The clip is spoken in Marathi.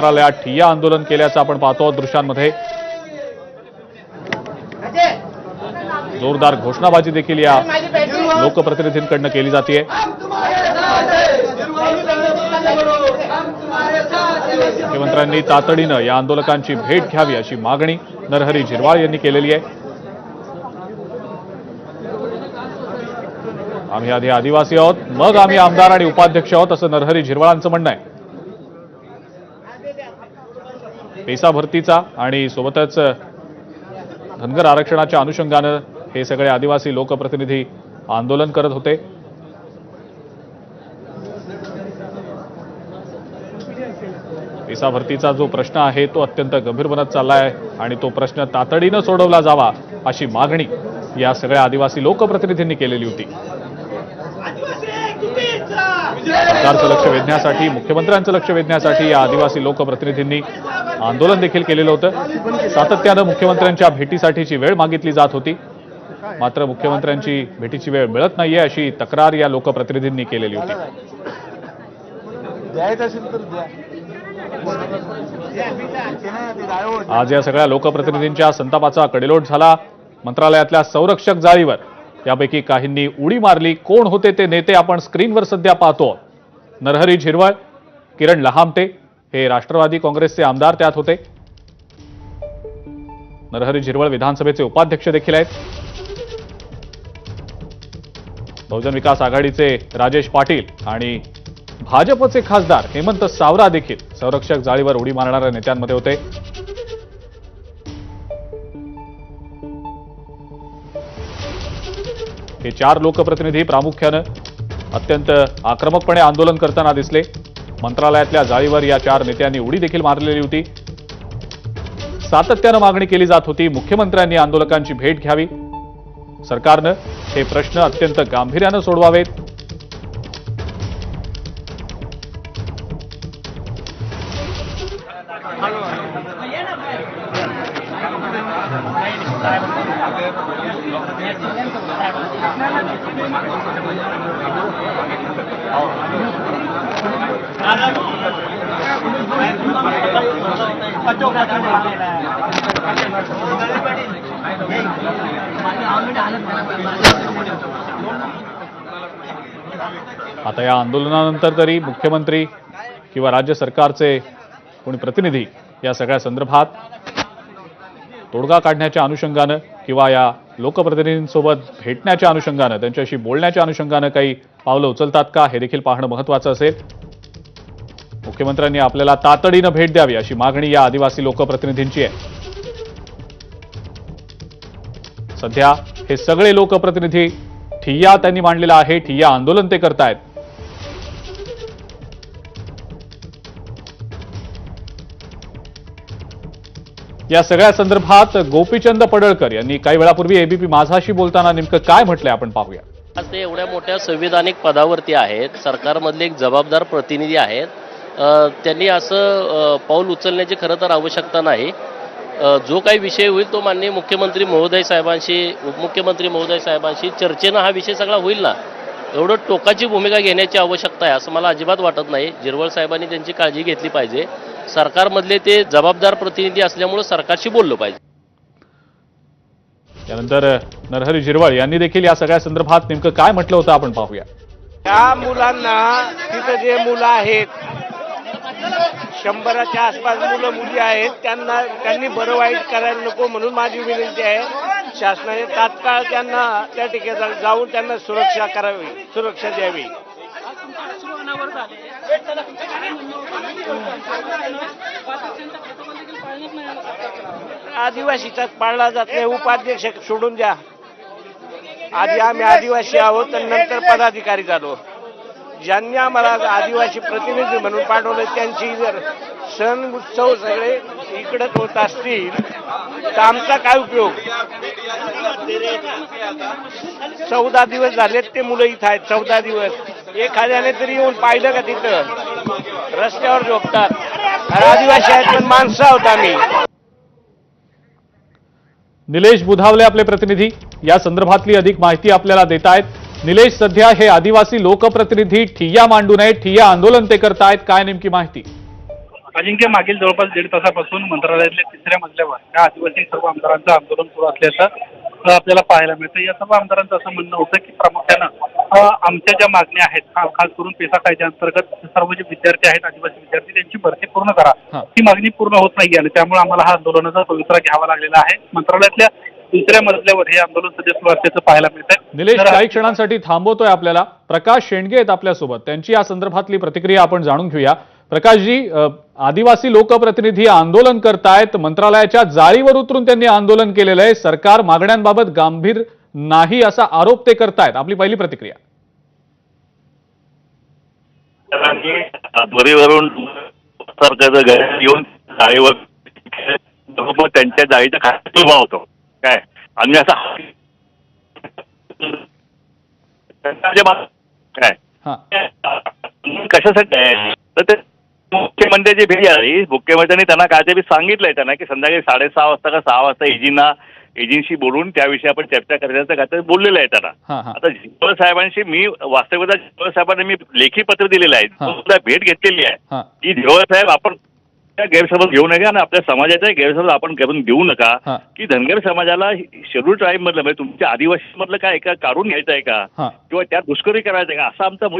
कार्यालयात ठिय्या आंदोलन केल्याचं आपण पाहतो दृश्यांमध्ये. जोरदार घोषणाबाजी देखील या लोकप्रतिनिधींकडनं केली जाते. मुख्यमंत्र्यांनी तातडीनं या आंदोलकांची भेट घ्यावी अशी मागणी नरहरी झिरवाळ यांनी केलेली आहे. आम्ही आधी आदिवासी आहोत मग आम्ही आमदार आणि उपाध्यक्ष आहोत असं नरहरी झिरवाळांचं म्हणणं आहे. पेसा भरतीचा आणि सोबतच धनगर आरक्षणाच्या अनुषंगानं हे सगळे आदिवासी लोकप्रतिनिधी आंदोलन करत होते. पेसा भरतीचा जो प्रश्न आहे तो अत्यंत गंभीर बनत चालला आहे आणि तो प्रश्न तातडीनं सोडवला जावा अशी मागणी या सगळ्या आदिवासी लोकप्रतिनिधींनी केलेली होती. सरकारचं लक्ष वेधण्यासाठी मुख्यमंत्र्यांचं लक्ष वेधण्यासाठी या आदिवासी लोकप्रतिनिधींनी आंदोलन देखील केलेलं होतं. सातत्यानं मुख्यमंत्र्यांच्या भेटीसाठीची वेळ मागितली जात होती. मात्र मुख्यमंत्र्यांची भेटीची वेळ मिळत नाहीये अशी तक्रार या लोकप्रतिनिधींनी केलेली होती. आज या सगळ्या लोकप्रतिनिधींच्या संतापाचा कडेलोट झाला. मंत्रालयातल्या संरक्षक जाळीवर यापैकी काहींनी उडी मारली. कोण होते ते नेते आपण स्क्रीनवर सध्या पाहतो. नरहरी झिरवळ किरण लहामटे हे राष्ट्रवादी काँग्रेसचे आमदार त्यात होते. नरहरी झिरवळ विधानसभेचे उपाध्यक्ष देखील आहेत. बहुजन विकास आघाडीचे राजेश पाटील आणि भाजपचे खासदार हेमंत सावरा देखील संरक्षक जाळीवर उडी मारणाऱ्या नेत्यांमध्ये होते. हे चार लोकप्रतिनिधी प्रामुख्यानं अत्यंत आक्रमकपणे आंदोलन करताना दिसले. मंत्रालयातल्या जाळीवर या चार नेत्यांनी उडी देखील मारलेली होती. सातत्यानं मागणी केली जात होती मुख्यमंत्र्यांनी आंदोलकांची भेट घ्यावी. सरकारनं हे प्रश्न अत्यंत गांभीर्यानं सोडवावेत. आता या आंदोलनानंतर तरी मुख्यमंत्री किंवा राज्य सरकारचे कोणी प्रतिनिधी या सगळ्या संदर्भात तोडगा काढण्याच्या अनुषंगानं किंवा या लोकप्रतिनिधींसोबत भेटण्याच्या अनुषंगानं त्यांच्याशी बोलण्याच्या अनुषंगानं काही पावलं उचलतात का हे देखील पाहणं महत्वाचं असेल. मुख्यमंत्र्यांनी आपल्याला तातडीनं भेट द्यावी अशी मागणी या आदिवासी लोकप्रतिनिधींची आहे. सध्या हे सगळे लोकप्रतिनिधी ठिय्या त्यांनी मांडलेला आहे ठिय्या आंदोलन ते करतायत. या सगळ्या संदर्भात गोपीचंद पडळकर यांनी काही वेळापूर्वी एबीपी माझाशी बोलताना नेमकं काय म्हटलंय आपण पाहूया. आज ते एवढ्या मोठ्या संविधानिक पदावरती आहेत सरकारमधले एक जबाबदार प्रतिनिधी आहेत. त्यांनी असं पाऊल उचलण्याची खरं तर आवश्यकता नाही. जो काही विषय होईल तो माननीय मुख्यमंत्री महोदय साहेबांशी उपमुख्यमंत्री महोदय साहेबांशी चर्चेनं हा विषय सगळा होईल ना? एवढं टोकाची भूमिका घेण्याची आवश्यकता आहे असं मला अजिबात वाटत नाही. जिरवळ साहेबांनी त्यांची काळजी घेतली पाहिजे. सरकारमधले ते जबाबदार प्रतिनिधी असल्यामुळं सरकारशी बोललं पाहिजे. त्यानंतर नरहरी झिरवळ यांनी देखील या सगळ्या संदर्भात नेमकं काय म्हटलं होतं आपण पाहूया. त्या मुलांना तिथं जे मुलं आहेत शंभराच्या आसपास मुलं मुली आहेत त्यांना त्यांनी बरं वाईट करायला नको म्हणून माझी विनंती आहे. शासनाने तात्काळ त्यांना त्या ठिकाणी जाऊन त्यांना सुरक्षा करावी सुरक्षा द्यावी. आदिवासीचाच पाळला जात नाही. उपाध्यक्ष सोडून द्या. आधी आम्ही आदिवासी आहोत तर नंतर पदाधिकारी झालो. ज्यांनी आम्हाला आदिवासी प्रतिनिधी म्हणून पाठवलं त्यांची जर सण उत्सव सगळे इकडंच होत असतील तर आमचा काय उपयोग? चौदा दिवस झालेत ते मुलं इथं आहेत चौदा दिवस. एखाद्याने तरी येऊन पाहिलं का तिथं? रस्त्यावर झोपतात. आदिवासी आहेत पण माणसं आहोत आम्ही. निलेश बुधावले आपले प्रतिनिधी. या संदर्भातली अधिक माहिती आपल्याला देत आहेत निलेश सध्या हे आदिवासी लोकप्रतिनिधी ठिय्या मांडू नये ठिय्या आंदोलन ते करतायत. काय नेमकी माहिती? अजिंक्य मागील जवळपास दीड तासापासून मंत्रालयातल्या तिसऱ्या मजल्यावर या आदिवासी सर्व आमदारांचं आंदोलन सुरू असल्याचं आपल्याला पाहायला मिळतं. या सर्व आमदारांचं असं म्हणणं होतं की प्रामुख्यानं आमच्या ज्या मागण्या आहेत खास करून पेसा कायद्याअंतर्गत सर्व जे विद्यार्थी आहेत आदिवासी विद्यार्थी त्यांची भरती पूर्ण करा. हा. मागणी पूर्ण होत नाही आणि त्यामुळे आम्हाला हा आंदोलनाचा पवित्रा घ्यावा लागलेला आहे. मंत्रालयातल्या दुसऱ्या मजल्यावर हे आंदोलन सध्या सुरू असल्याचं पाहायला मिळतंय. निलेश काही क्षणांसाठी थांबवतोय आपल्याला. प्रकाश शेंडगे आहेत आपल्यासोबत. त्यांची या संदर्भातली प्रतिक्रिया आपण जाणून घेऊया. प्रकाशजी आदिवासी लोकप्रतिनिधी आंदोलन करतायत. मंत्रालयाच्या जाळीवर उतरून त्यांनी आंदोलन केलेलं आहे. सरकार मागण्यांबाबत गांभीर नाही असा आरोप ते करतायत. आपली पहिली प्रतिक्रिया. येऊन जाळीवर मग त्यांच्या जाळीच्या खात्यात उभा होतो. काय? आणि असा काय? हा कशासाठी तर ते मुख्यमंत्र्याची भेट झाली मुख्यमंत्र्यांनी त्यांना काय ते सांगितलंय त्यांना की संध्याकाळी साडेसहा वाजता का सहा वाजता एजींना एजींशी बोलून त्याविषयी आपण चर्चा करायचं काय ते बोललेलं आहे त्यांना. आता जिंकवळ साहेबांशी मी वास्तविकता जिंकवळ साहेबांना मी लेखी पत्र दिलेलं आहे. सुद्धा भेट घेतलेली आहे. की झेवळ साहेब आपण त्या गैरसमज घेऊ नका आणि आपल्या समाजाचा गैरसमज आपण करून घेऊ नका. की धनगर समाजाला शेड्यूल ट्राईब मधलं म्हणजे तुमच्या आदिवासी मधलं काय का काढून घ्यायचं आहे का? किंवा त्यात घुसखोरी करायचं आहे का? असा आमचा